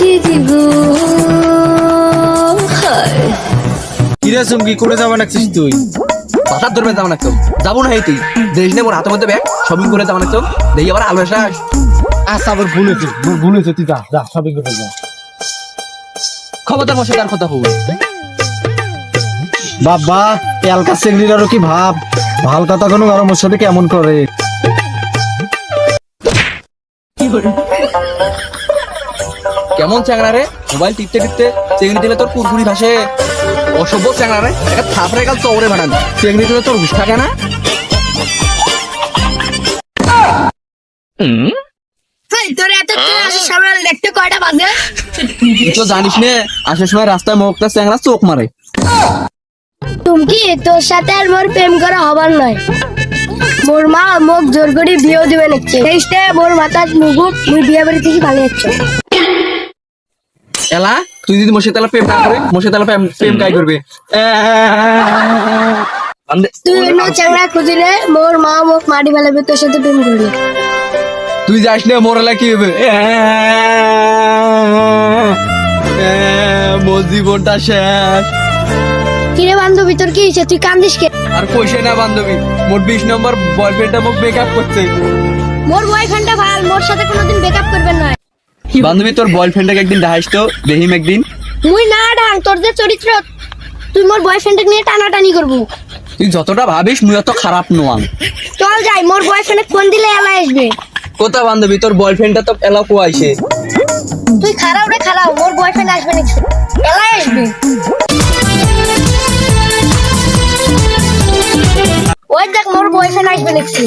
দিদি গো কিরে করে যাবা নাকছিস তুই? বাসার ধরবে যাব না যাব না তুই দেখিস না মোর হাতের মধ্যে ব্যাগ শপিং করে আবার আলু আচ্ছা আবার ভুলেছে ভুলেছে তুই যা যা শপিং করতে যা। খবরদার বসে তার কথা বাবা এলকা কি ভাব? ভালো কথা কোনো গরমের সাথে কেমন করে? কেমন চ্যাংড়া রে? মোবাইল টিপতে টিপতে চেংড়ি দিলে তোর কুরকুরি ভাসে। অসভ্য চ্যাংড়া রে। একটা থাপড়ে কাল চৌড়ে বানান চেংড়ি দিলে তোর হুশ থাকে না? তোর এত দেখতে কয়টা বাজে? তুই তো জানিস নে আসার সময় রাস্তায় চ্যাংড়া চোখ মারে। তুমি তোর সাথে আর মোর প্রেম করা হবার নয়? মোর মা মোক জোর করে বিয়ে দিবে নাকি? সেইটা মোর মাথার মুগুক মুই বিয়ে বাড়ি থেকে ভালো যাচ্ছ এলা তুই যদি মশে তালা প্রেম না করে মশে তালা প্রেম প্রেম কাই করবে? তুই অন্য চাংড়া খুঁজিলে মোর মা মোক মারি ফেলাবে তোর সাথে প্রেম করলে তুই যাস না মোরালা কি হবে? মোর জীবনটা শেষ। কিরে বান্ধবী তোর কি হয়েছে? তুই কান্দিস কে? আর পয়সা না বান্ধবী মোট বিশ নম্বর বয়ফ্রেন্ডটা মোক ব্রেকআপ করছে মোর বয়ফ্রেন্ডটা ভালো মোর সাথে কোনোদিন ব্রেকআপ করবেন না। বান্ধবী তোর বয়ফ্রেন্ডটাকে একদিন দেখাইস তো দেহিম একদিন। মুই না ঢাং তোর যে চরিত্র তুই মোর বয়ফ্রেন্ডকে নিয়ে টানাটানি করব। তুই যতটা ভাবিস মুই অত খারাপ নোয়াং। চল যাই মোর বয়ফ্রেন্ডে ফোন দিলে এলা আসবে। কোথা বান্ধবী তোর বয়ফ্রেন্ডটা তো এলা কোয়াইছে তুই খারাপ রে খারাপ মোর বয়ফ্রেন্ড আসবে নাকি এলা আসবে। ওই দেখ মোর বয়ফ্রেন্ড আসবে নাকি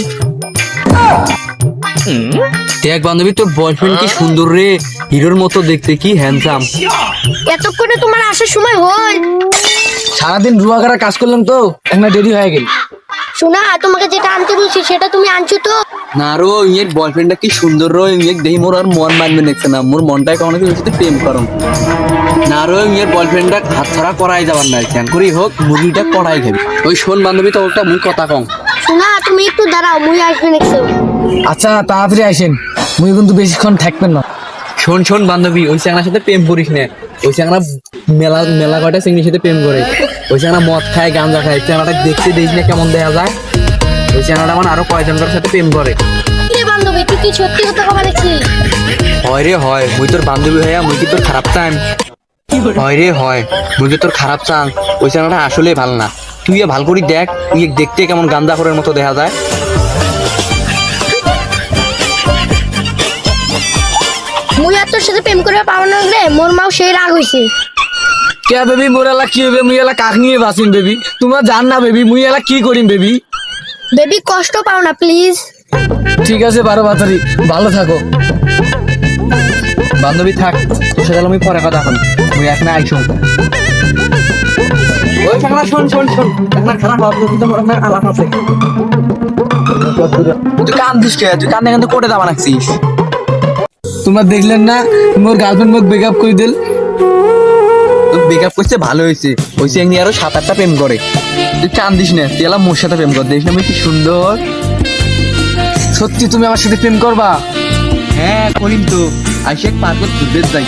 দেখ বান্ধবী তোর বয়ফ্রেন্ড কি সুন্দর রে। হিরোর মতো দেখতে কি হ্যান্ডসাম এতক্ষণে তোমার আসার সময় হয় সারাদিন রুয়া কাজ করলাম তো একটা দেরি হয়ে গেল। শোনা তোমাকে যেটা আনতে বলছি সেটা তুমি আনছো তো? না রো ইয়ের বয়ফ্রেন্ডটা কি সুন্দর রো ইয়ের দেখি মোর আর মন মানবে দেখছে না। মোর মনটা কেমন কি হচ্ছে প্রেম করো না রো ইয়ের বয়ফ্রেন্ডটা হাত ছাড়া করাই যাবার না কেন করি হোক মুরগিটা করাই খাবি ওই শোন বান্ধবী তো ওটা মুই কথা কম। শোনা তুমি একটু দাঁড়াও মুই আসবে নাকি আচ্ছা তাড়াতাড়ি আসেন মুই কিন্তু বেশিক্ষণ থাকবেন না। শোন শোন বান্ধবী ওই চ্যাংড়ার সাথে প্রেম করিস না। ওই চ্যাংড়া মেলা মেলা কয়টা চিংড়ির সাথে প্রেম করে। ওই চ্যাংড়া মদ খায় গাঁজা খায়। চ্যাংড়াটা দেখতে দেখিস না কেমন দেখা যায়। ওই চ্যাংড়াটা মানে আরও কয়জনকার সাথে প্রেম করে। বান্ধবী তুই কি সত্যি কথা কবা নাকি হয় রে হয়। মুই তোর বান্ধবী হইয়া মুই কি তোর খারাপ চান হয় রে হয়। মুই কি তোর খারাপ চান ওই চ্যাংড়াটা আসলে ভালো না। তুই এ ভালো করি দেখ তুই দেখতে কেমন গান্দা করার মতো দেখা যায়। সাথে প্রেম করে পাবো না মোর মাও সেই রাগ হইছে। কে বেবি মোর এলা কি হবে? মুই এলা কাক নিয়ে বাঁচিম বেবি? তোমার জান না বেবি মুই এলা কি করিম বেবি? বেবি কষ্ট পাও না প্লিজ ঠিক আছে বারো বাতারি ভালো থাকো। বান্ধবী থাক তোর সাথে আমি পরে কথা হল মুই এখন আইসুম ওই চ্যাংড়া শোন শোন শোন। একটা খারাপ ভাবছ কিন্তু মোর আলাপ আছে। তুই কান দিস কে? তুই কোটে দাবা রাখছিস তোমরা দেখলেন না মোর গার্লফ্রেন্ড মোক বেকআপ করে দিল। তো ব্রেকআপ করছে ভালো হয়েছে। ওই চেংড়ি আরও সাত আটটা প্রেম করে। তুই চান্দিস দিস না তুই এলা মোর সাথে প্রেম কর। দেখিস না আমি কি সুন্দর। সত্যি তুমি আমার সাথে প্রেম করবা? হ্যাঁ করিম তো। আইসে পার্বত ঘুরতে যাই।